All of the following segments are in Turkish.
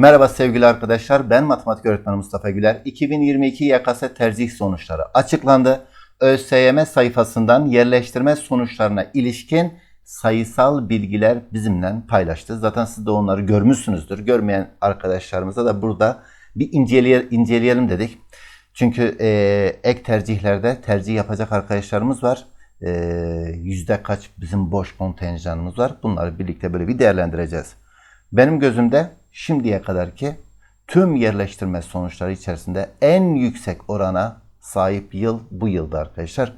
Merhaba sevgili arkadaşlar. Ben matematik öğretmeni Mustafa Güler. 2022 YKS tercih sonuçları açıklandı. ÖSYM sayfasından yerleştirme sonuçlarına ilişkin sayısal bilgiler bizimle paylaştı. Zaten siz de onları görmüşsünüzdür. Görmeyen arkadaşlarımıza da burada bir inceleye, inceleyelim dedik. Çünkü e, ek tercihlerde tercih yapacak arkadaşlarımız var. E, yüzde kaç bizim boş kontenjanımız var. Bunları birlikte böyle bir değerlendireceğiz. Benim gözümde şimdiye kadarki tüm yerleştirme sonuçları içerisinde en yüksek orana sahip yıl bu yılda arkadaşlar.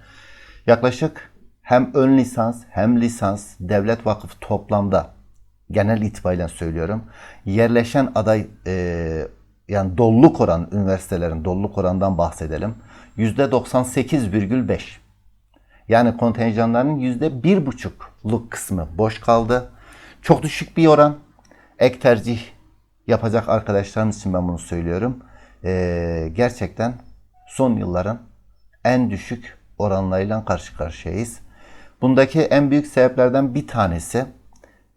Yaklaşık hem ön lisans hem lisans devlet vakıf toplamda genel itibariyle söylüyorum. Yerleşen aday e, yani doluluk oran üniversitelerin doluluk oranından bahsedelim. %98,5. Yani kontenjanların %1,5'luk kısmı boş kaldı. Çok düşük bir oran. Ek tercih yapacak arkadaşlarımız için ben bunu söylüyorum. Ee, gerçekten son yılların en düşük oranlarıyla karşı karşıyayız. Bundaki en büyük sebeplerden bir tanesi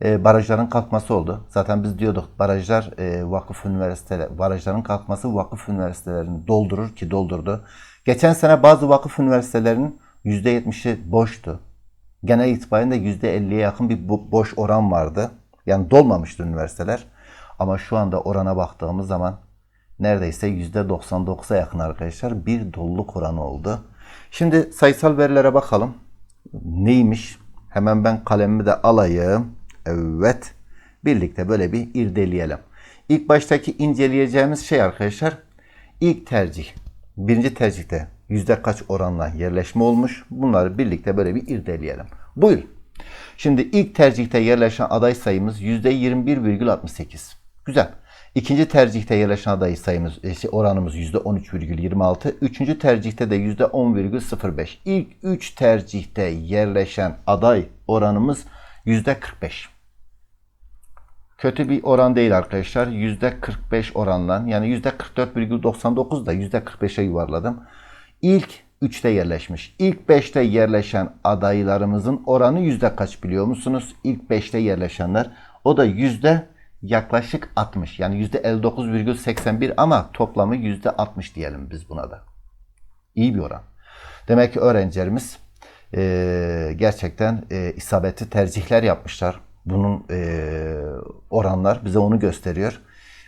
e, barajların kalkması oldu. Zaten biz diyorduk barajlar e, vakıf üniversiteler, barajların kalkması vakıf üniversitelerini doldurur ki doldurdu. Geçen sene bazı vakıf üniversitelerinin %70'i boştu. Genel itibariyle %50'ye yakın bir bo- boş oran vardı. Yani dolmamıştı üniversiteler. Ama şu anda orana baktığımız zaman neredeyse %99'a yakın arkadaşlar bir doluluk oranı oldu. Şimdi sayısal verilere bakalım. Neymiş? Hemen ben kalemimi de alayım. Evet. Birlikte böyle bir irdeleyelim. İlk baştaki inceleyeceğimiz şey arkadaşlar ilk tercih. Birinci tercihte yüzde kaç oranla yerleşme olmuş. Bunları birlikte böyle bir irdeleyelim. Buyurun. Şimdi ilk tercihte yerleşen aday sayımız %21,68. Güzel. İkinci tercihte yerleşen aday sayımız e, oranımız %13,26. Üçüncü tercihte de %10,05. İlk üç tercihte yerleşen aday oranımız %45. Kötü bir oran değil arkadaşlar. %45 oranla yani %44,99 da %45'e yuvarladım. İlk 3'te yerleşmiş. İlk 5'te yerleşen adaylarımızın oranı yüzde kaç biliyor musunuz? İlk 5'te yerleşenler o da yüzde yaklaşık 60. Yani yüzde 59,81 ama toplamı yüzde 60 diyelim biz buna da. İyi bir oran. Demek ki öğrencilerimiz e, gerçekten e, isabetli tercihler yapmışlar. Bunun e, oranlar bize onu gösteriyor.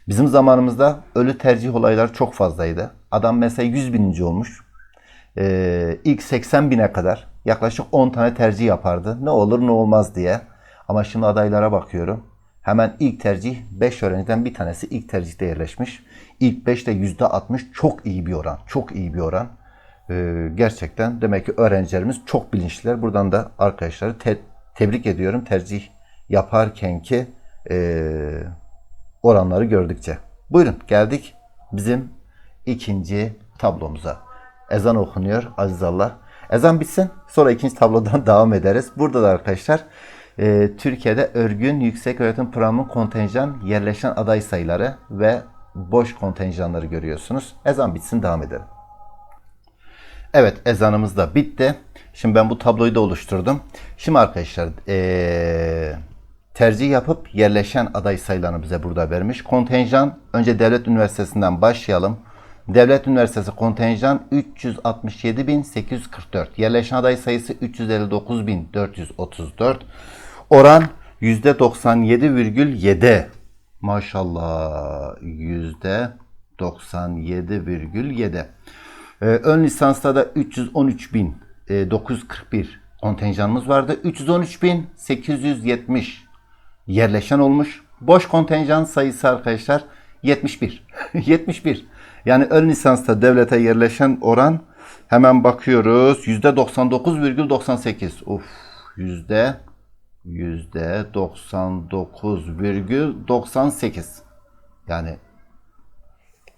Bizim zamanımızda ölü tercih olayları çok fazlaydı. Adam mesela 100 bininci olmuş. Ee, ilk 80 bine kadar yaklaşık 10 tane tercih yapardı. Ne olur ne olmaz diye. Ama şimdi adaylara bakıyorum. Hemen ilk tercih 5 öğrenciden bir tanesi ilk tercihte yerleşmiş. İlk 5'te %60 çok iyi bir oran. Çok iyi bir oran. Ee, gerçekten demek ki öğrencilerimiz çok bilinçliler. Buradan da arkadaşları te- tebrik ediyorum. Tercih yaparken ki ee, oranları gördükçe. Buyurun geldik bizim ikinci tablomuza. Ezan okunuyor aziz Allah. Ezan bitsin sonra ikinci tablodan devam ederiz. Burada da arkadaşlar e, Türkiye'de örgün yüksek öğretim programı kontenjan yerleşen aday sayıları ve boş kontenjanları görüyorsunuz. Ezan bitsin devam edelim. Evet ezanımız da bitti. Şimdi ben bu tabloyu da oluşturdum. Şimdi arkadaşlar eee, tercih yapıp yerleşen aday sayılarını bize burada vermiş. Kontenjan önce devlet üniversitesinden başlayalım. Devlet Üniversitesi kontenjan 367.844. Yerleşen aday sayısı 359.434. Oran %97,7. Maşallah %97,7. Ee, ön lisansta da 313.941 kontenjanımız vardı. 313.870 yerleşen olmuş. Boş kontenjan sayısı arkadaşlar 71. 71. Yani ön lisansta devlete yerleşen oran hemen bakıyoruz. %99,98. Uf yüzde yüzde 99,98. Yani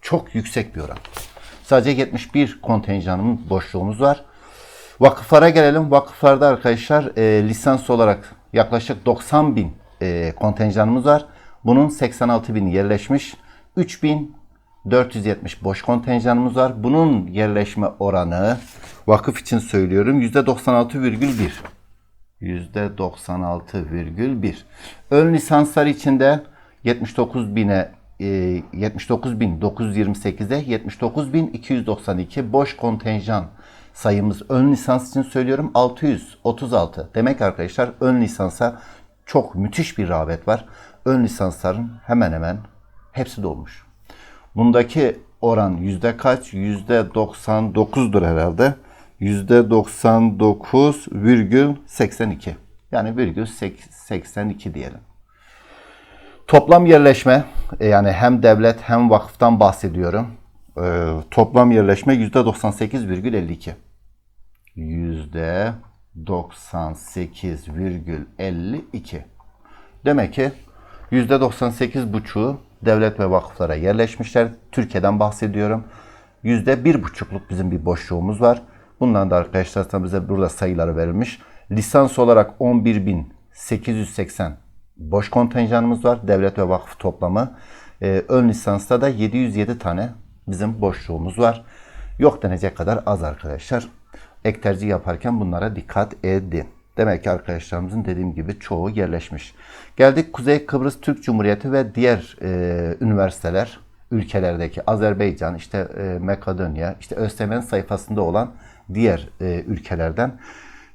çok yüksek bir oran. Sadece 71 kontenjanımız boşluğumuz var. Vakıflara gelelim. Vakıflarda arkadaşlar e, lisans olarak yaklaşık 90 bin e, kontenjanımız var. Bunun 86 bin yerleşmiş. 3470 boş kontenjanımız var. Bunun yerleşme oranı vakıf için söylüyorum %96,1. %96,1. Ön lisanslar içinde 79 bine e, 79.928'e 79.292 boş kontenjan sayımız ön lisans için söylüyorum 636. Demek arkadaşlar ön lisansa çok müthiş bir rağbet var. Ön lisansların hemen hemen hepsi dolmuş. Bundaki oran yüzde kaç? Yüzde 99'dur herhalde. Yüzde 99,82. Yani virgül 82 diyelim. Toplam yerleşme e, yani hem devlet hem vakıftan bahsediyorum. Ee, toplam yerleşme yüzde 98,52. Yüzde 98,52. Demek ki yüzde 98,5'u devlet ve vakıflara yerleşmişler. Türkiye'den bahsediyorum. Yüzde bir buçukluk bizim bir boşluğumuz var. Bundan da arkadaşlar bize burada sayıları verilmiş. Lisans olarak 11.880 boş kontenjanımız var. Devlet ve vakıf toplamı. Ee, ön lisansta da 707 tane bizim boşluğumuz var. Yok denecek kadar az arkadaşlar. Ek tercih yaparken bunlara dikkat edin. Demek ki arkadaşlarımızın dediğim gibi çoğu yerleşmiş. Geldik Kuzey Kıbrıs Türk Cumhuriyeti ve diğer e, üniversiteler, ülkelerdeki Azerbaycan, işte e, Makedonya, işte ÖSYM'nin sayfasında olan diğer e, ülkelerden.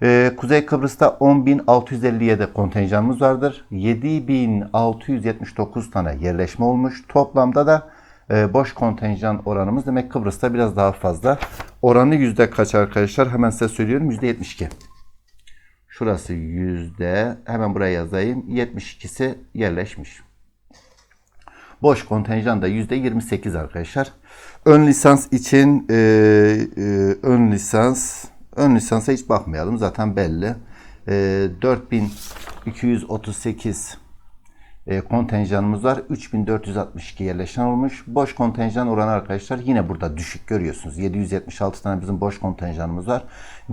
E, Kuzey Kıbrıs'ta 10.657 kontenjanımız vardır. 7.679 tane yerleşme olmuş. Toplamda da e, boş kontenjan oranımız demek Kıbrıs'ta biraz daha fazla. Oranı yüzde kaç arkadaşlar? Hemen size söylüyorum. Yüzde 72. Şurası yüzde hemen buraya yazayım. 72'si yerleşmiş. Boş kontenjan da yüzde 28 arkadaşlar. Ön lisans için e, e, ön lisans ön lisansa hiç bakmayalım zaten belli. E, 4238 e, kontenjanımız var. 3462 yerleşen olmuş. Boş kontenjan oranı arkadaşlar yine burada düşük görüyorsunuz. 776 tane bizim boş kontenjanımız var.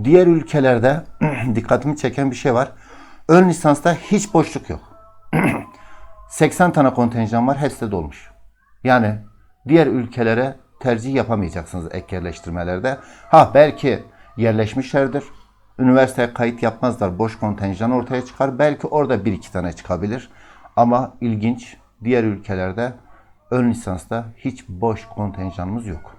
Diğer ülkelerde dikkatimi çeken bir şey var. Ön lisansta hiç boşluk yok. 80 tane kontenjan var. Hepsi de dolmuş. Yani diğer ülkelere tercih yapamayacaksınız ek yerleştirmelerde. Ha belki yerleşmişlerdir. Üniversiteye kayıt yapmazlar. Boş kontenjan ortaya çıkar. Belki orada bir iki tane çıkabilir. Ama ilginç diğer ülkelerde ön lisansta hiç boş kontenjanımız yok.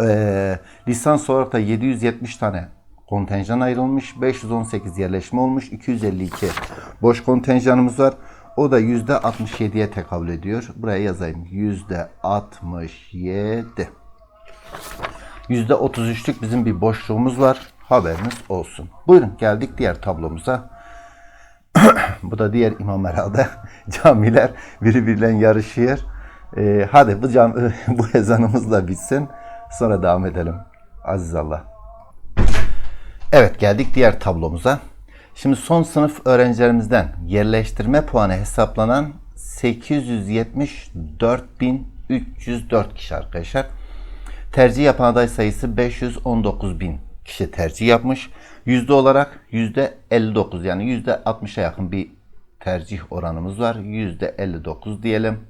Ee, lisans olarak da 770 tane kontenjan ayrılmış. 518 yerleşme olmuş. 252 boş kontenjanımız var. O da %67'ye tekabül ediyor. Buraya yazayım. %67. %33'lük bizim bir boşluğumuz var. Haberiniz olsun. Buyurun geldik diğer tablomuza. bu da diğer imam herhalde. Camiler birbiriyle yarışıyor. Ee, hadi bu, cam, bu ezanımız da bitsin. Sonra devam edelim. Aziz Allah. Evet geldik diğer tablomuza. Şimdi son sınıf öğrencilerimizden yerleştirme puanı hesaplanan 874.304 kişi arkadaşlar. Tercih yapan aday sayısı 519.000 kişi tercih yapmış. Yüzde olarak yüzde 59 yani yüzde 60'a yakın bir tercih oranımız var. Yüzde 59 diyelim.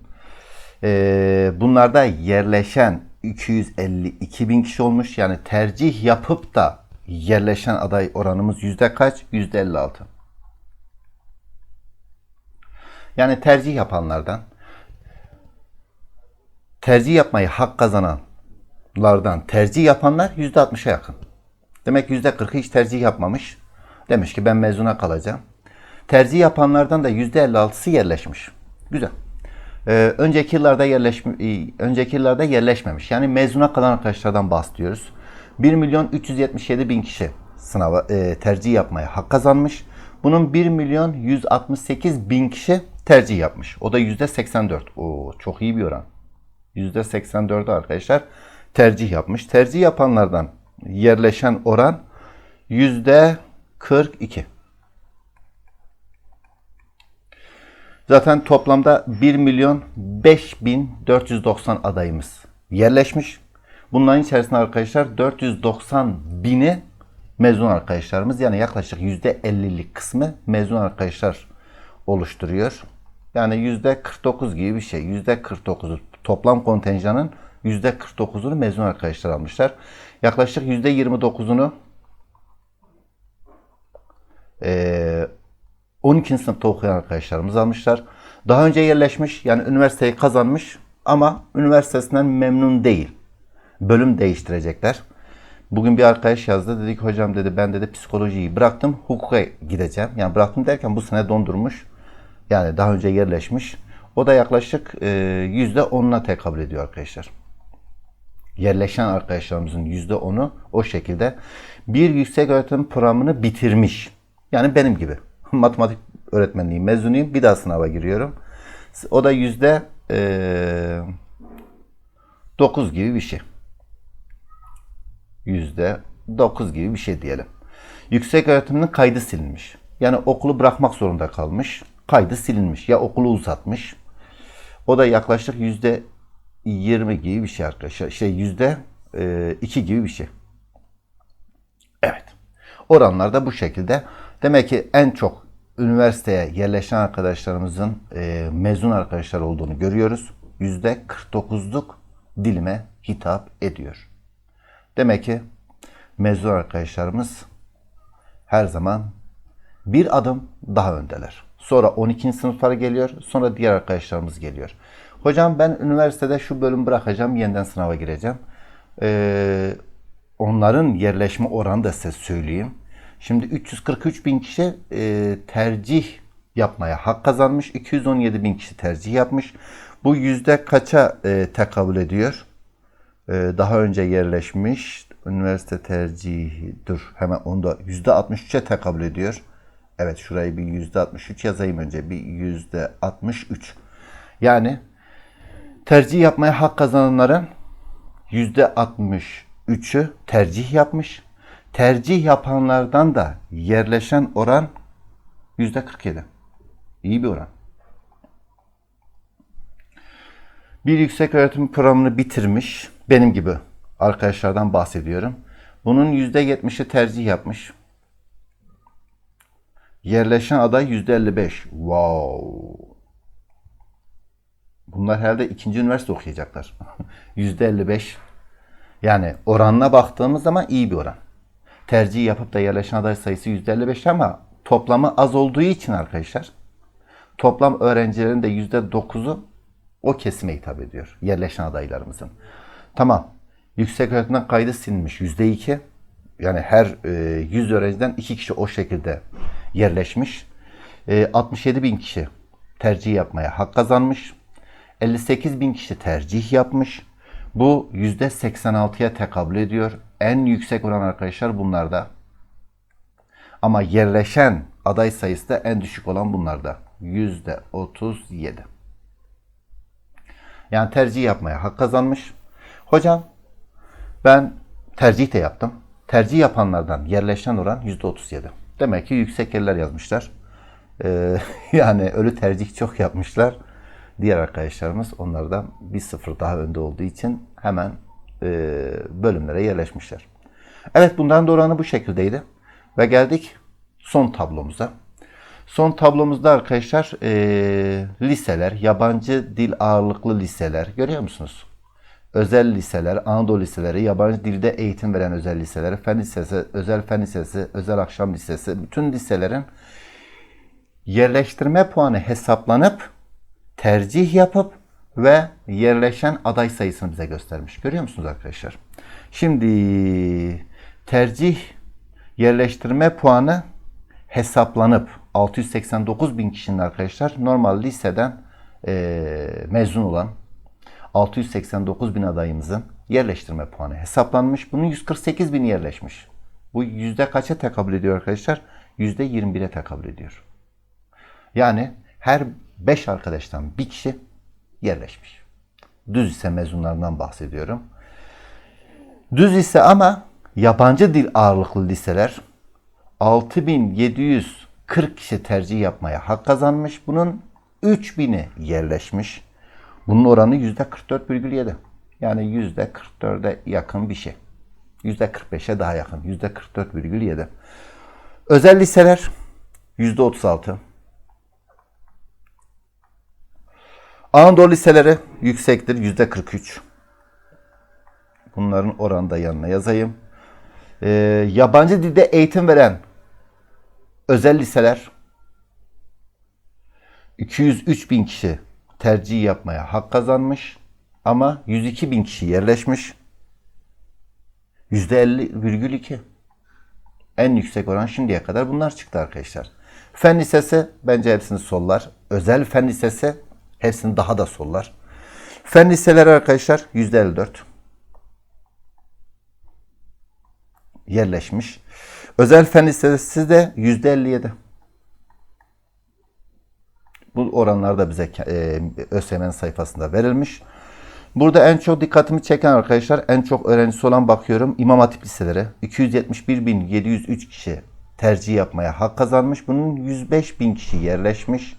Ee, bunlarda yerleşen 252 bin kişi olmuş. Yani tercih yapıp da yerleşen aday oranımız yüzde kaç? Yüzde 56. Yani tercih yapanlardan tercih yapmayı hak kazananlardan tercih yapanlar yüzde 60'a yakın. Demek yüzde 40'ı hiç tercih yapmamış. Demiş ki ben mezuna kalacağım. Tercih yapanlardan da yüzde 56'sı yerleşmiş. Güzel. Ee, önceki yıllarda yerleşme, önceki yıllarda yerleşmemiş. Yani mezuna kalan arkadaşlardan bahsediyoruz. 1 milyon 377 bin kişi sınava e, tercih yapmaya hak kazanmış. Bunun 1 milyon 168 bin kişi tercih yapmış. O da yüzde 84. Oo, çok iyi bir oran. Yüzde 84'ü arkadaşlar tercih yapmış. Tercih yapanlardan yerleşen oran yüzde 42. Zaten toplamda 1 milyon 5490 adayımız yerleşmiş. Bunların içerisinde arkadaşlar 490 bini mezun arkadaşlarımız yani yaklaşık %50'lik kısmı mezun arkadaşlar oluşturuyor. Yani %49 gibi bir şey. %49'u toplam kontenjanın %49'unu mezun arkadaşlar almışlar. Yaklaşık %29'unu e, 12. sınıfta okuyan arkadaşlarımız almışlar. Daha önce yerleşmiş yani üniversiteyi kazanmış ama üniversitesinden memnun değil. Bölüm değiştirecekler. Bugün bir arkadaş yazdı. Dedi ki hocam dedi ben dedi psikolojiyi bıraktım hukuka gideceğim. Yani bıraktım derken bu sene dondurmuş. Yani daha önce yerleşmiş. O da yaklaşık e, yüzde onuna tekabül ediyor arkadaşlar. Yerleşen arkadaşlarımızın yüzde onu o şekilde bir yüksek öğretim programını bitirmiş. Yani benim gibi. Matematik öğretmenliği mezunuyum. Bir daha sınava giriyorum. O da yüzde e, dokuz gibi bir şey. Yüzde dokuz gibi bir şey diyelim. Yüksek öğretiminin kaydı silinmiş. Yani okulu bırakmak zorunda kalmış. Kaydı silinmiş. Ya okulu uzatmış. O da yaklaşık yüzde 20 gibi bir şey arkadaşlar. Şey yüzde e, 2 gibi bir şey. Evet. Oranlar da bu şekilde. Demek ki en çok üniversiteye yerleşen arkadaşlarımızın e, mezun arkadaşlar olduğunu görüyoruz. Yüzde 49'luk dilime hitap ediyor. Demek ki mezun arkadaşlarımız her zaman bir adım daha öndeler. Sonra 12. sınıflara geliyor. Sonra diğer arkadaşlarımız geliyor. Hocam ben üniversitede şu bölüm bırakacağım. Yeniden sınava gireceğim. Ee, onların yerleşme oranı da size söyleyeyim. Şimdi 343 bin kişi e, tercih yapmaya hak kazanmış. 217 bin kişi tercih yapmış. Bu yüzde kaça e, tekabül ediyor? E, daha önce yerleşmiş üniversite tercihi dur hemen onu da yüzde 63'e tekabül ediyor. Evet şurayı bir yüzde 63 yazayım önce bir yüzde 63. Yani tercih yapmaya hak kazananların yüzde 63'ü tercih yapmış. Tercih yapanlardan da yerleşen oran yüzde 47. İyi bir oran. Bir yüksek öğretim programını bitirmiş. Benim gibi arkadaşlardan bahsediyorum. Bunun yüzde 70'i tercih yapmış. Yerleşen aday yüzde 55. Wow. Bunlar herhalde ikinci üniversite okuyacaklar. Yüzde 55. Yani oranına baktığımız zaman iyi bir oran. Tercih yapıp da yerleşen aday sayısı yüzde 55 ama toplamı az olduğu için arkadaşlar toplam öğrencilerin de yüzde 9'u o kesime hitap ediyor. Yerleşen adaylarımızın. Tamam. Yüksek öğretimden kaydı silinmiş yüzde iki. Yani her e, 100 öğrenciden iki kişi o şekilde yerleşmiş. E, 67 bin kişi tercih yapmaya hak kazanmış. 58 bin kişi tercih yapmış. Bu yüzde 86'ya tekabül ediyor. En yüksek olan arkadaşlar bunlarda. Ama yerleşen aday sayısı da en düşük olan bunlarda. Yüzde 37. Yani tercih yapmaya hak kazanmış. Hocam ben tercih de yaptım. Tercih yapanlardan yerleşen oran %37. Demek ki yüksek yerler yazmışlar. Ee, yani ölü tercih çok yapmışlar. Diğer arkadaşlarımız onlardan bir sıfır daha önde olduğu için hemen e, bölümlere yerleşmişler. Evet bundan da oranı bu şekildeydi. Ve geldik son tablomuza. Son tablomuzda arkadaşlar e, liseler, yabancı dil ağırlıklı liseler görüyor musunuz? Özel liseler, Anadolu liseleri, yabancı dilde eğitim veren özel liseler, fen lisesi, özel fen lisesi, özel akşam lisesi, bütün liselerin yerleştirme puanı hesaplanıp tercih yapıp ve yerleşen aday sayısını bize göstermiş. Görüyor musunuz arkadaşlar? Şimdi tercih yerleştirme puanı hesaplanıp 689 bin kişinin arkadaşlar normal liseden e, mezun olan 689 bin adayımızın yerleştirme puanı hesaplanmış. Bunun 148 bin yerleşmiş. Bu yüzde kaça tekabül ediyor arkadaşlar? Yüzde 21'e tekabül ediyor. Yani her 5 arkadaştan bir kişi yerleşmiş. Düz ise mezunlarından bahsediyorum. Düz ise ama yabancı dil ağırlıklı liseler 6740 kişi tercih yapmaya hak kazanmış. Bunun 3000'i yerleşmiş. Bunun oranı %44,7. Yani %44'e yakın bir şey. %45'e daha yakın. %44,7. Özel liseler %36. Anadolu liseleri yüksektir. %43. Bunların oranı da yanına yazayım. Ee, yabancı dilde eğitim veren özel liseler 203 bin kişi tercih yapmaya hak kazanmış ama 102 bin kişi yerleşmiş. %50,2. En yüksek oran şimdiye kadar bunlar çıktı arkadaşlar. Fen lisesi bence hepsini sollar. Özel fen lisesi hepsini daha da sollar. Fen liseleri arkadaşlar %54. Yerleşmiş. Özel fen lisesi de %57. Bu oranlar da bize e, ÖSYM'nin sayfasında verilmiş. Burada en çok dikkatimi çeken arkadaşlar, en çok öğrencisi olan bakıyorum İmam Hatip liseleri. 271.703 kişi tercih yapmaya hak kazanmış. Bunun 105.000 kişi yerleşmiş.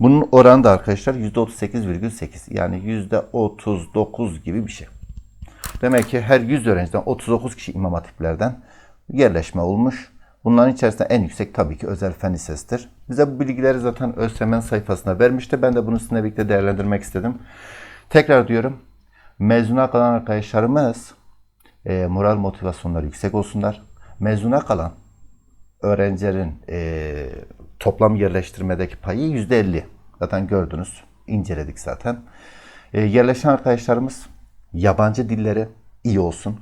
Bunun oranı da arkadaşlar %38,8 yani %39 gibi bir şey. Demek ki her 100 öğrenciden 39 kişi İmam Hatiplerden yerleşme olmuş. Bunların içerisinde en yüksek tabii ki özel fen lisesidir. Bize bu bilgileri zaten ÖSYM'nin sayfasında vermişti. Ben de bunu sizinle birlikte değerlendirmek istedim. Tekrar diyorum. Mezuna kalan arkadaşlarımız e, moral motivasyonları yüksek olsunlar. Mezuna kalan öğrencilerin e, toplam yerleştirmedeki payı %50. Zaten gördünüz. inceledik zaten. E, yerleşen arkadaşlarımız yabancı dilleri iyi olsun.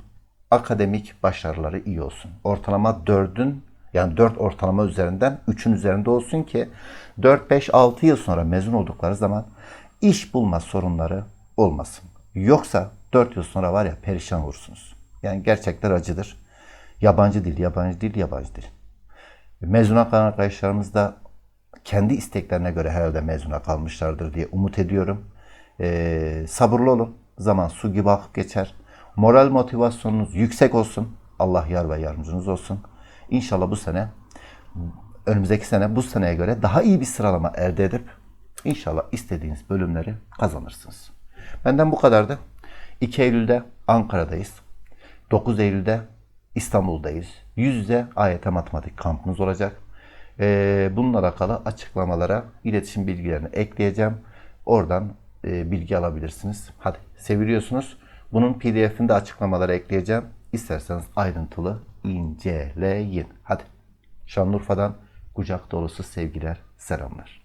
Akademik başarıları iyi olsun. Ortalama 4'ün yani 4 ortalama üzerinden 3'ün üzerinde olsun ki 4, 5, 6 yıl sonra mezun oldukları zaman iş bulma sorunları olmasın. Yoksa 4 yıl sonra var ya perişan olursunuz. Yani gerçekler acıdır. Yabancı dil, yabancı dil, yabancı dil. Mezuna kalan arkadaşlarımız da kendi isteklerine göre herhalde mezuna kalmışlardır diye umut ediyorum. Ee, sabırlı olun. Zaman su gibi akıp geçer. Moral motivasyonunuz yüksek olsun. Allah yar ve yardımcınız olsun. İnşallah bu sene, önümüzdeki sene bu seneye göre daha iyi bir sıralama elde edip inşallah istediğiniz bölümleri kazanırsınız. Benden bu kadardı. 2 Eylül'de Ankara'dayız. 9 Eylül'de İstanbul'dayız. Yüz yüze AYT matematik kampımız olacak. Ee, bununla alakalı açıklamalara iletişim bilgilerini ekleyeceğim. Oradan e, bilgi alabilirsiniz. Hadi seviliyorsunuz. Bunun pdf'ini de açıklamalara ekleyeceğim. İsterseniz ayrıntılı inceleyin. Hadi. Şanlıurfa'dan kucak dolusu sevgiler, selamlar.